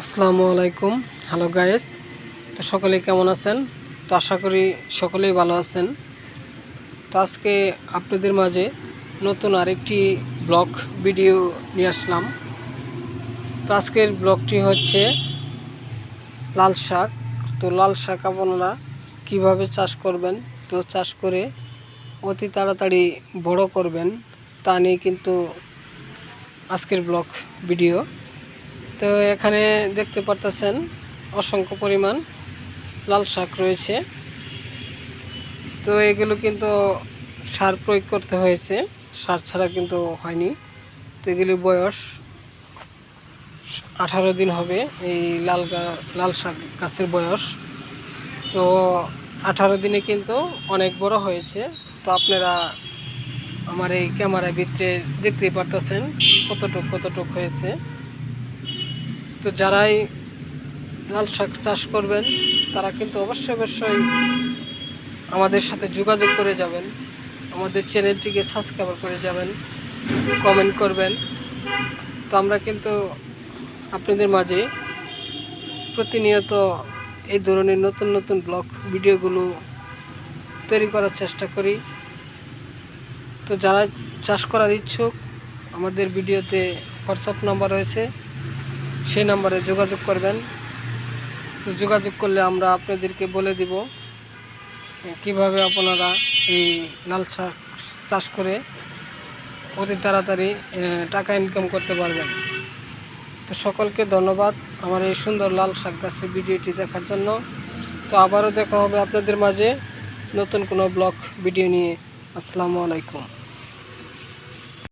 আসসালামু আলাইকুম। Hello guys তো সকলে কেমন আছেন? তো আশা করি সকলেই ভালো আছেন। তো আজকে আপনাদের মাঝে নতুন আরেকটি ব্লগ ভিডিও নিয়ে আসলাম। তো আজকের ব্লগটি হচ্ছে লাল শাক। তো লাল শাক আপনারা কীভাবে চাষ করবেন? তো চাষ করে অতি তাড়াতাড়ি বড় করবেন, তা নিয়ে কিন্তু আজকের ব্লগ ভিডিও তো এখানে দেখতে পারতেছেন অসংখ্য পরিমাণ লাল শাক রয়েছে। তো এগুলো কিন্তু সার প্রয়োগ করতে হয়েছে। সার ছাড়া কিন্তু হয়নি। তো এগুলির বয়স আঠারো দিন হবে এই লাল লাল শাক গাছের বয়স। তো আঠারো দিনে কিন্তু অনেক বড় হয়েছে। তো আপনারা আমার এই ক্যামেরার ভিতরে দেখতেই পারতেছেন কতটুক কতটুক হয়েছে। তো যারাই লাল শাক চাষ করবেন, তারা কিন্তু অবশ্যই অবশ্যই আমাদের সাথে যোগাযোগ করে যাবেন। আমাদের চ্যানেলটিকে সাবস্ক্রাইব করে যাবেন, কমেন্ট করবেন। তো আমরা কিন্তু আপনাদের মাঝে প্রতিনিয়ত এই ধরনের নতুন নতুন ব্লগ ভিডিওগুলো তৈরি করার চেষ্টা করি। তো যারা চাষ করার ইচ্ছুক, আমাদের ভিডিওতে হোয়াটসঅ্যাপ নাম্বার রয়েছে। সেই নাম্বারে যোগাযোগ করবেন। তো যোগাযোগ করলে আমরা আপনাদেরকে বলে দিব কীভাবে আপনারা এই লাল শাক চাষ করে অতি তাড়াতাড়ি টাকা ইনকাম করতে পারবেন। তো সকলকে ধন্যবাদ আমার এই সুন্দর লাল শাক গাছের ভিডিওটি দেখার জন্য। তো আবারও দেখা হবে আপনাদের মাঝে নতুন কোনো ব্লগ, ভিডিও নিয়ে। আসসালামু আলাইকুম।